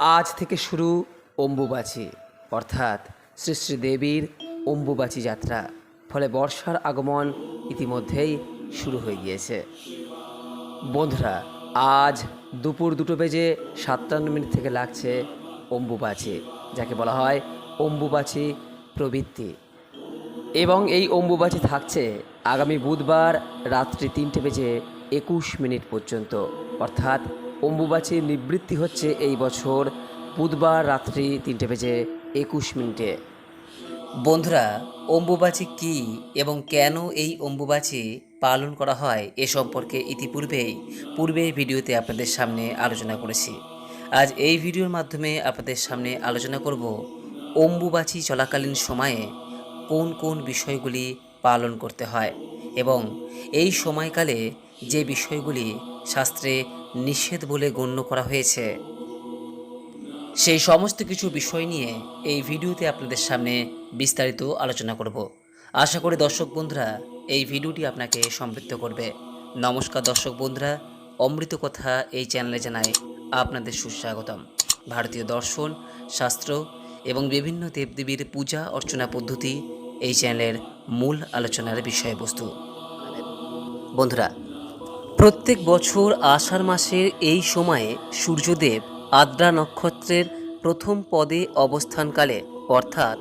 আজ থেকে শুরু অম্বুবাচী, অর্থাৎ শ্রী শ্রী দেবীর অম্বুবাচী যাত্রা। ফলে বর্ষার আগমন ইতিমধ্যেই শুরু হয়ে গিয়েছে। বন্ধুরা, আজ দুপুর দুটো বেজে সাতান্ন মিনিট থেকে লাগছে অম্বুবাচী, যাকে বলা হয় অম্বুবাচী প্রবৃত্তি। এবং এই অম্বুবাচী থাকছে আগামী বুধবার রাত্রি তিনটে বেজে একুশ মিনিট পর্যন্ত, অর্থাৎ অম্বুবাচীর নিবৃত্তি হচ্ছে এই বছর বুধবার রাত্রি তিনটে বেজে একুশ মিনিটে। বন্ধুরা, অম্বুবাচী কি এবং কেন এই অম্বুবাচী পালন করা হয় এ সম্পর্কে ইতিপূর্বেই পূর্বের ভিডিওতে আপনাদের সামনে আলোচনা করেছি। আজ এই ভিডিওর মাধ্যমে আপনাদের সামনে আলোচনা করব অম্বুবাচী চলাকালীন সময়ে কোন কোন বিষয়গুলি পালন করতে হয় এবং এই সময়কালে যে বিষয়গুলি শাস্ত্রে নিষেধ বলে গণ্য করা হয়েছে। সেই সমস্ত কিছু বিষয় নিয়ে এই ভিডিওতে আপনাদের সামনে বিস্তারিত আলোচনা করব। আশা করি দর্শক বন্ধুরা, এই ভিডিওটি আপনাকে সমৃদ্ধ করবে। নমস্কার দর্শক বন্ধুরা, অমৃত কথা এই চ্যানেলে জানায় আপনাদের সুস্বাগতম। ভারতীয় দর্শন, শাস্ত্র এবং বিভিন্ন দেবদেবীর পূজা অর্চনা পদ্ধতি এই চ্যানেলের মূল আলোচনার বিষয়বস্তু। বন্ধুরা প্রত্যেক বছর আষাঢ় মাসের এই সময়ে সূর্যদেব আদ্রা নক্ষত্রের প্রথম পদে অবস্থানকালে, অর্থাৎ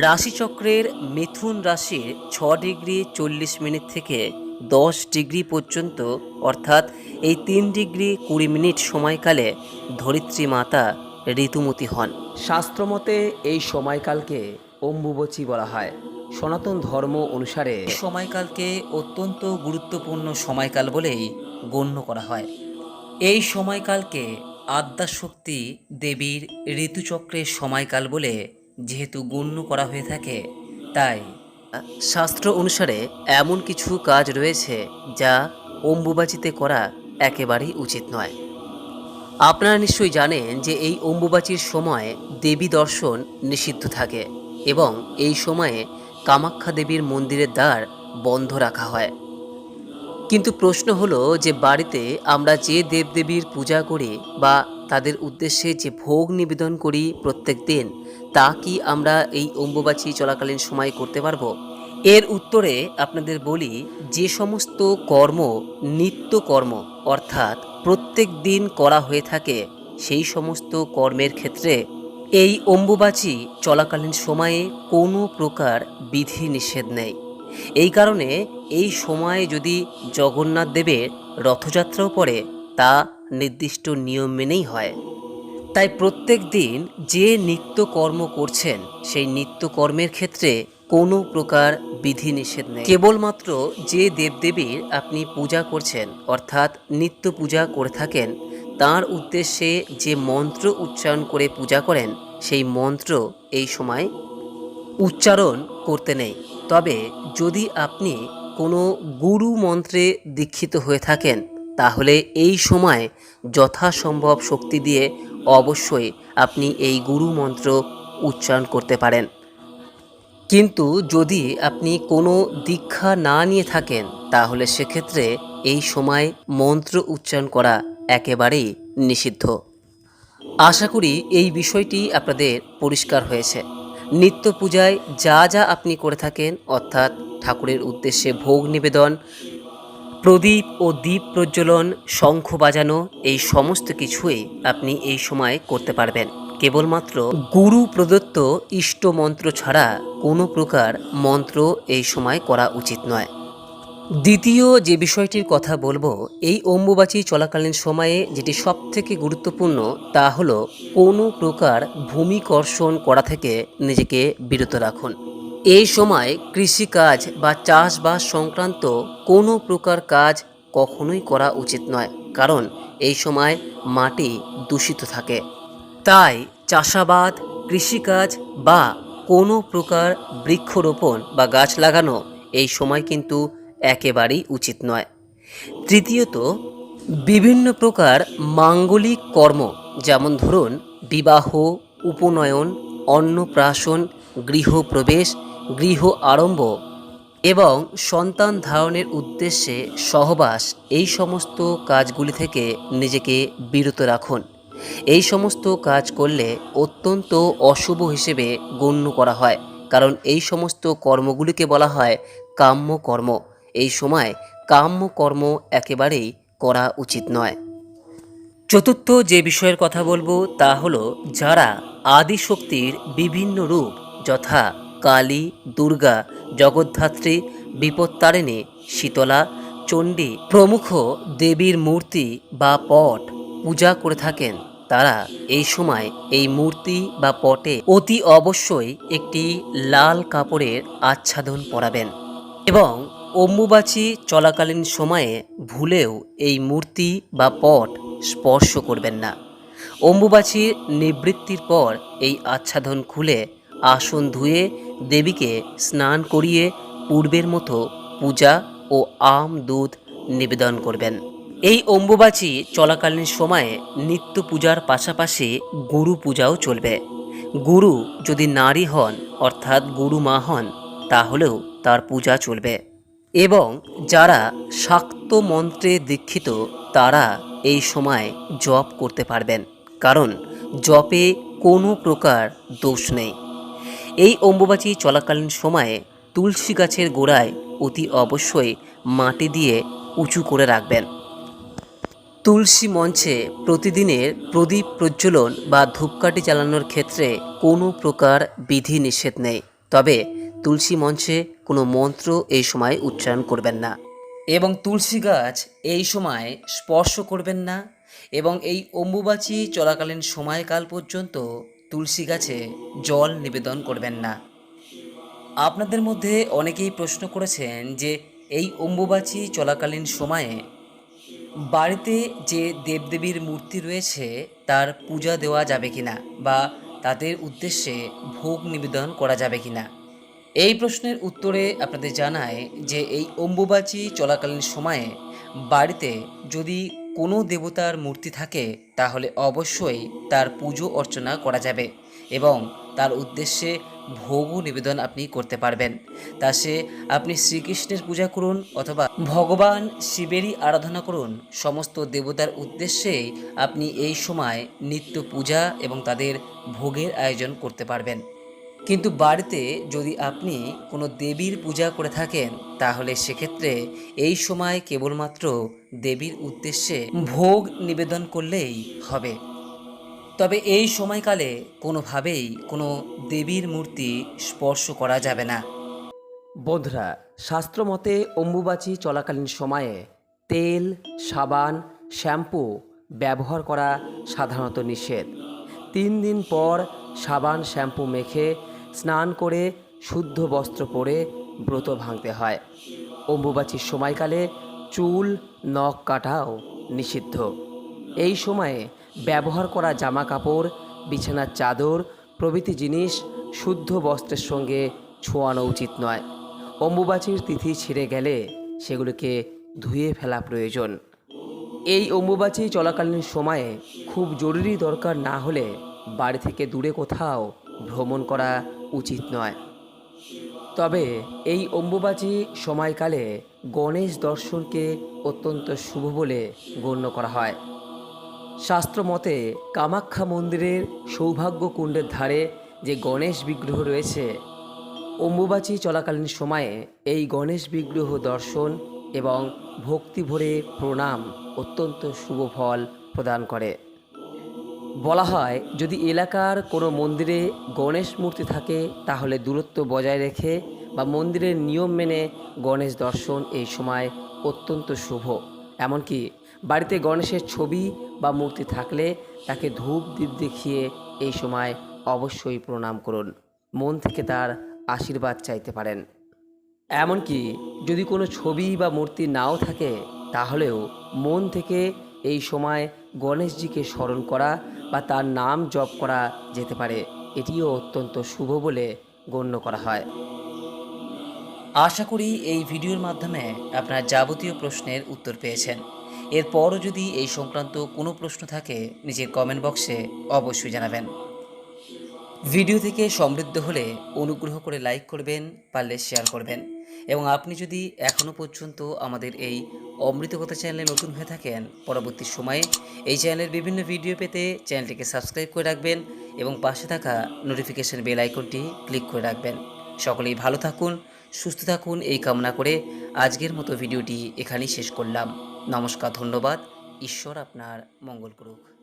রাশিচক্রের মিথুন রাশির ছ ডিগ্রি চল্লিশ মিনিট থেকে দশ ডিগ্রি পর্যন্ত, অর্থাৎ এই তিন ডিগ্রি কুড়ি মিনিট সময়কালে ধরিত্রী মাতা ঋতুমতী হন। শাস্ত্রমতে এই সময়কালকে অম্বুবচী বলা হয়। সনাতন ধর্ম অনুসারে সময়কালকে অত্যন্ত গুরুত্বপূর্ণ সময়কাল বলেই গণ্য করা হয়। এই সময়কালকে আদ্যাশক্তি দেবীর ঋতুচক্রের সময়কাল বলে যেহেতু গণ্য করা হয়ে থাকে তাই শাস্ত্র অনুসারে এমন কিছু কাজ রয়েছে যা অম্বুবাচিতে করা একেবারেই উচিত নয়। আপনারা নিশ্চয়ই জানেন যে এই অম্বুবাচীর সময় দেবী দর্শন নিষিদ্ধ থাকে এবং এই সময়ে কামাখ্যা দেবীর মন্দিরের দ্বার বন্ধ রাখা হয়। কিন্তু প্রশ্ন হলো যে বাড়িতে আমরা যে দেবদেবীর পূজা করি বা তাদের উদ্দেশ্যে যে ভোগ নিবেদন করি প্রত্যেক দিন, তা কি আমরা এই অম্বুবাচী চলাকালীন সময় করতে পারব? এর উত্তরে আপনাদের বলি, যে সমস্ত কর্ম নিত্য কর্ম, অর্থাৎ প্রত্যেক দিন করা হয়ে থাকে, সেই সমস্ত কর্মের ক্ষেত্রে এই অম্বুবাচী চলাকালীন সময়ে কোনো প্রকার বিধি নিষেধ নেই। এই কারণে এই সময়ে যদি জগন্নাথ দেবের রথযাত্রাও পড়ে, তা নির্দিষ্ট নিয়ম মেনেই হয়। তাই প্রত্যেক দিন যে নিত্যকর্ম করছেন, সেই নিত্যকর্মের ক্ষেত্রে কোনো প্রকার বিধি নিষেধ নেই। কেবলমাত্র যে দেবদেবীর আপনি পূজা করছেন, অর্থাৎ নিত্য পূজা করে থাকেন তার উদ্দেশ্যে যে মন্ত্র উচ্চারণ করে পূজা করেন, সেই মন্ত্র এই সময় উচ্চারণ করতে নেই। তবে যদি আপনি কোনো গুরু মন্ত্রে দীক্ষিত হয়ে থাকেন, তাহলে এই সময় যথাসম্ভব শক্তি দিয়ে অবশ্যই আপনি এই গুরু মন্ত্র উচ্চারণ করতে পারেন। কিন্তু যদি আপনি কোনো দীক্ষা না নিয়ে থাকেন, তাহলে সেক্ষেত্রে এই সময় মন্ত্র উচ্চারণ করা একেবারেই নিষিদ্ধ। আশা করি এই বিষয়টি আপনাদের পরিষ্কার হয়েছে। নিত্য পূজায় যা যা আপনি করে থাকেন, অর্থাৎ ঠাকুরের উদ্দেশ্যে ভোগ নিবেদন, প্রদীপ ও দীপ প্রজ্বলন, শঙ্খ বাজানো, এই সমস্ত কিছুই আপনি এই সময় করতে পারবেন। কেবলমাত্র গুরু প্রদত্ত ইষ্ট মন্ত্র ছাড়া কোনো প্রকার মন্ত্র এই সময় করা উচিত নয়। দ্বিতীয় যে বিষয়টির কথা বলব, এই অম্বুবাচী চলাকালীন সময়ে যেটি সবথেকে গুরুত্বপূর্ণ তা হলো কোনো প্রকার ভূমিকর্ষণ করা থেকে নিজেকে বিরত রাখুন। এই সময় কৃষিকাজ বা চাষবাস সংক্রান্ত কোনো প্রকার কাজ কখনোই করা উচিত নয়, কারণ এই সময় মাটি দূষিত থাকে। তাই চাষাবাদ, কৃষিকাজ বা কোনো প্রকার বৃক্ষরোপণ বা গাছ লাগানো এই সময় কিন্তু একেবারেই উচিত নয়। তৃতীয়ত, বিভিন্ন প্রকার মাঙ্গলিক কর্ম, যেমন ধরুন, বিবাহ, উপনয়ন, অন্নপ্রাশন, গৃহপ্রবেশ, গৃহ আরম্ভ এবং সন্তান ধারণের উদ্দেশ্যে সহবাস, এই সমস্ত কাজগুলি থেকে নিজেকে বিরত রাখুন। এই সমস্ত কাজ করলে অত্যন্ত অশুভ হিসেবে গণ্য করা হয়। কারণ এই সমস্ত কর্মগুলিকে বলা হয় কাম্য কর্ম এই সময় কাম্য কর্ম একেবারেই করা উচিত নয়। চতুর্থ যে বিষয়ের কথা বলব তা হলো যারা আদিশক্তির বিভিন্ন রূপ যথা কালী, দুর্গা, জগদ্ধাত্রী, বিপত্তারিণী, শীতলা, চণ্ডী প্রমুখ দেবীর মূর্তি বা পট পূজা করে থাকেন। তারা এই সময় এই মূর্তি বা পটে অতি অবশ্যই একটি লাল কাপড়ের আচ্ছাদন পরাবেন এবং অম্বুবাচী চলাকালীন সময়ে ভুলেও এই মূর্তি বা পট স্পর্শ করবেন না। অম্বুবাচীর নিবৃত্তির পর এই আচ্ছাদন খুলে আসন ধুয়ে দেবীকে স্নান করিয়ে পূর্বের মতো পূজা ও আম দুধ নিবেদন করবেন। এই অম্বুবাচী চলাকালীন সময়ে নিত্য পূজার পাশাপাশি গুরু পূজাও চলবে। গুরু যদি নারী হন, অর্থাৎ গুরু মা হন, তাহলেও তার পূজা চলবে। এবং যারা শাক্ত মন্ত্রে দীক্ষিত, তারা এই সময় জপ করতে পারবেন। কারণ জপে কোনো প্রকার দোষ নেই। এই অম্বুবাচী চলাকালীন সময়ে তুলসী গাছের গোড়ায় অতি অবশ্যই মাটি দিয়ে উঁচু করে রাখবেন। তুলসী মঞ্চে প্রতিদিনের প্রদীপ প্রজ্বলন বা ধূপকাঠি জ্বালানোর ক্ষেত্রে কোনো প্রকার বিধি নিষেধ নেই। তবে তুলসী মঞ্চে কোনো মন্ত্র এই সময় উচ্চারণ করবেন না। এবং তুলসী গাছ এই সময় স্পর্শ করবেন না এবং এই অম্বুবাচী চলাকালীন সময়কাল পর্যন্ত তুলসী গাছে জল নিবেদন করবেন না। আপনাদের মধ্যে অনেকেই প্রশ্ন করেছেন যে এই অম্বুবাচী চলাকালীন সময়ে বাড়িতে যে দেবদেবীর মূর্তি রয়েছে তার পূজা দেওয়া যাবে কিনা বা তাদের উদ্দেশ্যে ভোগ নিবেদন করা যাবে কিনা। এই প্রশ্নের উত্তরে আপনাদের জানায় যে এই অম্বুবাচী চলাকালীন সময়ে বাড়িতে যদি কোনো দেবতার মূর্তি থাকে, তাহলে অবশ্যই তার পুজো অর্চনা করা যাবে এবং তার উদ্দেশ্যে ভোগও নিবেদন আপনি করতে পারবেন। তা সে আপনি শ্রীকৃষ্ণের পূজা করুন অথবা ভগবান শিবেরই আরাধনা করুন, সমস্ত দেবতার উদ্দেশ্যেই আপনি এই সময় নিত্য পূজা এবং তাদের ভোগের আয়োজন করতে পারবেন। কিন্তু বাড়িতে যদি আপনি কোনো দেবীর পূজা করে থাকেন, তাহলে সেক্ষেত্রে এই সময় কেবলমাত্র দেবীর উদ্দেশ্যে ভোগ নিবেদন করলেই হবে। তবে এই সময়কালে কোনোভাবেই কোনো দেবীর মূর্তি স্পর্শ করা যাবে না। বন্ধুরা, শাস্ত্রমতে অম্বুবাচী চলাকালীন সময়ে তেল, সাবান, শ্যাম্পু ব্যবহার করা সাধারণত নিষেধ। তিন দিন পর সাবান, শ্যাম্পু মেখে স্নান করে শুদ্ধ বস্ত্র পরে ব্রত ভাঙতে হয়। অম্বুবাচীর সময়কালে চুল, নখ কাটাও নিষিদ্ধ। এই সময়ে ব্যবহার করা জামা কাপড় বিছানার চাদর, প্রভৃতি জিনিস শুদ্ধ বস্ত্রের সঙ্গে ছোঁয়ানো উচিত নয়। অম্বুবাচীর তিথি ছিঁড়ে গেলে সেগুলিকে ধুয়ে ফেলা প্রয়োজন। এই অম্বুবাচী চলাকালীন সময়ে খুব জরুরি দরকার না হলে বাড়ি থেকে দূরে কোথাও ভ্রমণ করা উচিত নয়। তবে এই অম্বুবাচী সময়কালে গণেশ দর্শনকে অত্যন্ত শুভ বলে গণ্য করা হয়। শাস্ত্রমতে কামাখ্যা মন্দিরের সৌভাগ্য কুণ্ডের ধারে যে গণেশ বিগ্রহ রয়েছে, অম্বুবাচী চলাকালীন সময়ে এই গণেশ বিগ্রহ দর্শন এবং ভক্তি ভরে প্রণাম অত্যন্ত শুভ ফল প্রদান করে। বলা হয়, যদি এলাকার কোনো মন্দিরে গণেশ মূর্তি থাকে, তাহলে দূরত্ব বজায় রেখে বা মন্দিরের নিয়ম মেনে গণেশ দর্শন এই সময় অত্যন্ত শুভ। এমনকি বাড়িতে গণেশের ছবি বা মূর্তি থাকলে তাকে ধূপ দ্বীপ দেখিয়ে এই সময় অবশ্যই প্রণাম করুন। মন থেকে তার আশীর্বাদ চাইতে পারেন। এমনকি যদি কোনো ছবি বা মূর্তি নাও থাকে, তাহলেও মন থেকে এই সময় গণেশজিকে স্মরণ করা বা তার নাম জপ করা যেতে পারে, এটিও অত্যন্ত শুভ বলে গণ্য করা হয়। আশা করি এই ভিডিওর মাধ্যমে আপনার যাবতীয় প্রশ্নের উত্তর পেয়েছেন। এরপরও যদি এই সংক্রান্ত কোনো প্রশ্ন থাকে নিজের কমেন্ট বক্সে অবশ্যই জানাবেন। ভিডিও থেকে সমৃদ্ধ হলে অনুগ্রহ করে লাইক করবেন, পারলে শেয়ার করবেন। এবং আপনি যদি এখনও পর্যন্ত আমাদের এই অমৃতকথা চ্যানেলে নতুন হয়ে থাকেন, পরবর্তী সময়ে এই চ্যানেলের বিভিন্ন ভিডিও পেতে চ্যানেলটিকে সাবস্ক্রাইব করে রাখবেন এবং পাশে থাকা নোটিফিকেশন বেল আইকনটি ক্লিক করে রাখবেন। সকলেই ভালো থাকুন, সুস্থ থাকুন, এই কামনা করে আজকের মতো ভিডিওটি এখানেই শেষ করলাম। নমস্কার, ধন্যবাদ। ঈশ্বর আপনার মঙ্গল করুক।